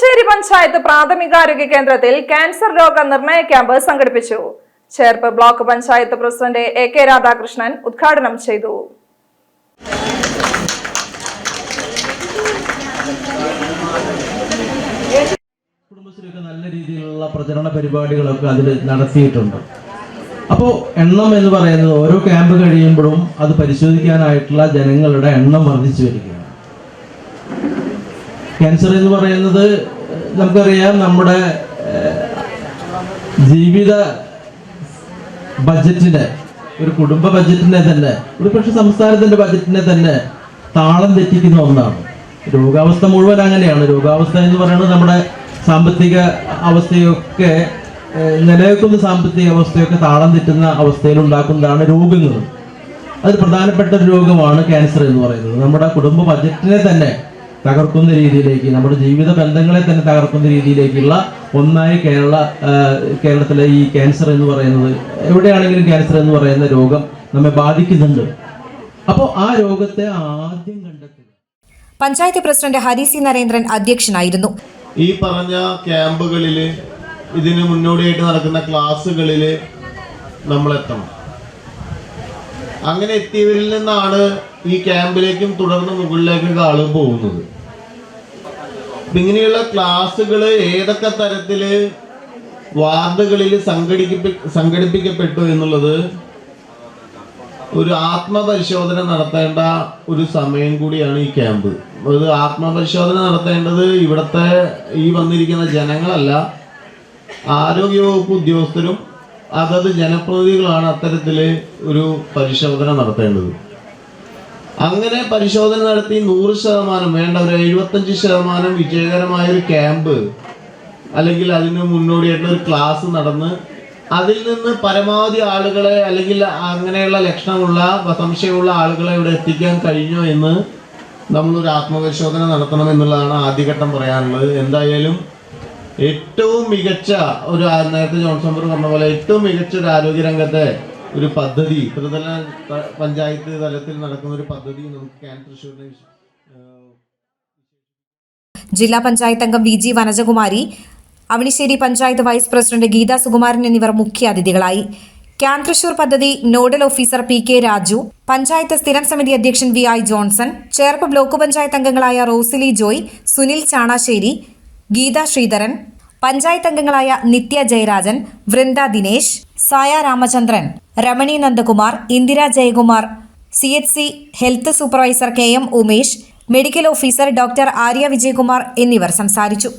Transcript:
അവണിശ്ശേരി പഞ്ചായത്ത് പ്രാഥമികാരോഗ്യ കേന്ദ്രത്തിൽ ക്യാൻസർ രോഗ നിർണയ ക്യാമ്പ് സംഘടിപ്പിച്ചു. Cherpu block panchayat president A K Radhakrishnan ഉദ്ഘാടനം ചെയ്തു. കുടുംബശ്രീയൊക്കെ നല്ല രീതിയിലുള്ള പ്രചരണ പരിപാടികളൊക്കെ അതിൽ നടത്തിയിട്ടുണ്ട്. അപ്പോൾ എണ്ണം എന്ന് പറയുന്നത് ഓരോ ക്യാമ്പ് കഴിയുമ്പോഴും അത് പരിശോധിക്കാനായിട്ടുള്ള ജനങ്ങളുടെ എണ്ണം വർദ്ധിച്ചു വരികയാണ്. ക്യാൻസർ എന്ന് പറയുന്നത് നമുക്കറിയാം നമ്മുടെ ജീവിത ബജറ്റിനെ ഒരു കുടുംബ ബജറ്റിനെ തന്നെ ഒരു പക്ഷെ സംസ്ഥാനത്തിന്റെ ബജറ്റിനെ തന്നെ താളം തെറ്റിക്കുന്ന ഒന്നാണ്. രോഗാവസ്ഥ മുഴുവൻ അങ്ങനെയാണ്. രോഗാവസ്ഥ എന്ന് പറയുന്നത് നമ്മുടെ സാമ്പത്തിക അവസ്ഥയൊക്കെ നിലനിൽക്കുന്ന സാമ്പത്തിക അവസ്ഥയൊക്കെ താളം തെറ്റുന്ന അവസ്ഥയിൽ ഉണ്ടാക്കുന്നതാണ് രോഗങ്ങൾ. അതിൽ പ്രധാനപ്പെട്ട ഒരു രോഗമാണ് ക്യാൻസർ എന്ന് പറയുന്നത്. നമ്മുടെ കുടുംബ ബജറ്റിനെ തന്നെ തകർക്കുന്ന രീതിയിലേക്ക് നമ്മുടെ ജീവിത ബന്ധങ്ങളെ തന്നെ തകർക്കുന്ന രീതിയിലേക്കുള്ള ഒന്നായി കേരള കേരളത്തിലെ ഈ ക്യാൻസർ എന്ന് പറയുന്നത് എവിടെയാണെങ്കിലും ക്യാൻസർ എന്ന് പറയുന്ന രോഗം നമ്മെ ബാധിക്കുന്നുണ്ട്. അപ്പോൾ ആ രോഗത്തെ ആദ്യം കണ്ടെത്തുക. പഞ്ചായത്ത് പ്രസിഡന്റ് ഹരി സി നരേന്ദ്രൻ അധ്യക്ഷനായിരുന്നു. ഈ പറഞ്ഞ ക്യാമ്പുകളിൽ ഇതിന് മുന്നോടിയായിട്ട് നടക്കുന്ന ക്ലാസ്സുകളിൽ നമ്മളെത്തണം. അങ്ങനെ എത്തിയവരിൽ നിന്നാണ് ഈ ക്യാമ്പിലേക്കും തുടർന്ന് മുകളിലേക്കൊക്കെ ആളും പോകുന്നത്. ഇങ്ങനെയുള്ള ക്ലാസ്സുകൾ ഏതൊക്കെ തരത്തിൽ വാർഡുകളിൽ സംഘടിപ്പി സംഘടിപ്പിക്കപ്പെട്ടു എന്നുള്ളത് ഒരു ആത്മപരിശോധന നടത്തേണ്ട ഒരു സമയം കൂടിയാണ് ഈ ക്യാമ്പ്. അത് ആത്മപരിശോധന നടത്തേണ്ടത് ഇവിടുത്തെ ഈ വന്നിരിക്കുന്ന ജനങ്ങളല്ല ആരോഗ്യവകുപ്പ് ഉദ്യോഗസ്ഥരും അതത് ജനപ്രതിനിധികളാണ് അത്തരത്തിൽ ഒരു പരിശോധന നടത്തേണ്ടത്. അങ്ങനെ പരിശോധന നടത്തി നൂറ് ശതമാനം വേണ്ട ഒരു എഴുപത്തഞ്ച് ശതമാനം വിജയകരമായ ഒരു ക്യാമ്പ് അല്ലെങ്കിൽ അതിന് മുന്നോടിയായിട്ടുള്ള ഒരു ക്ലാസ് നടന്ന് അതിൽ നിന്ന് പരമാവധി ആളുകളെ അല്ലെങ്കിൽ അങ്ങനെയുള്ള ലക്ഷണമുള്ള സംശയമുള്ള ആളുകളെ ഇവിടെ എത്തിക്കാൻ കഴിഞ്ഞോ എന്ന് നമ്മളൊരു ആത്മപരിശോധന നടത്തണം എന്നുള്ളതാണ് ആദ്യഘട്ടം പറയാനുള്ളത്. എന്തായാലും ഏറ്റവും മികച്ച ഒരു നേരത്തെ ജോൺസംബർ പറഞ്ഞ പോലെ ഏറ്റവും മികച്ച ഒരു ആരോഗ്യരംഗത്തെ ഒരു പദ്ധതി ത്രിതല പ- പഞ്ചായത്ത് തലത്തിൽ നടക്കുന്ന ഒരു പദ്ധതി നമുക്ക് ക്യാൻ തൃശ്ശൂരിനെ ജില്ലാ പഞ്ചായത്ത് അംഗം V G Vanajakumari Avanissery panchayat vice president Geetha Sukumaran എന്നിവർ മുഖ്യാതിഥികളായി ക്യാൻ തൃശൂർ പദ്ധതി nodal officer P K Raju panchayat സ്ഥിരം സമിതി അധ്യക്ഷൻ V I Johnson Cherpu block panchayat അംഗങ്ങളായ റോസിലി ജോയ് സുനിൽ ചാണാശ്ശേരി ഗീത ശ്രീധരൻ പഞ്ചായത്ത് അംഗങ്ങളായ Nithya Jayarajan Vrinda Dinesh Saya Ramachandran. Ramani Nandakumar Indira Jayakumar C H C health supervisor K M Umesh medical officer doctor Arya Vijayakumar എന്നിവർ സംസാരിച്ചു.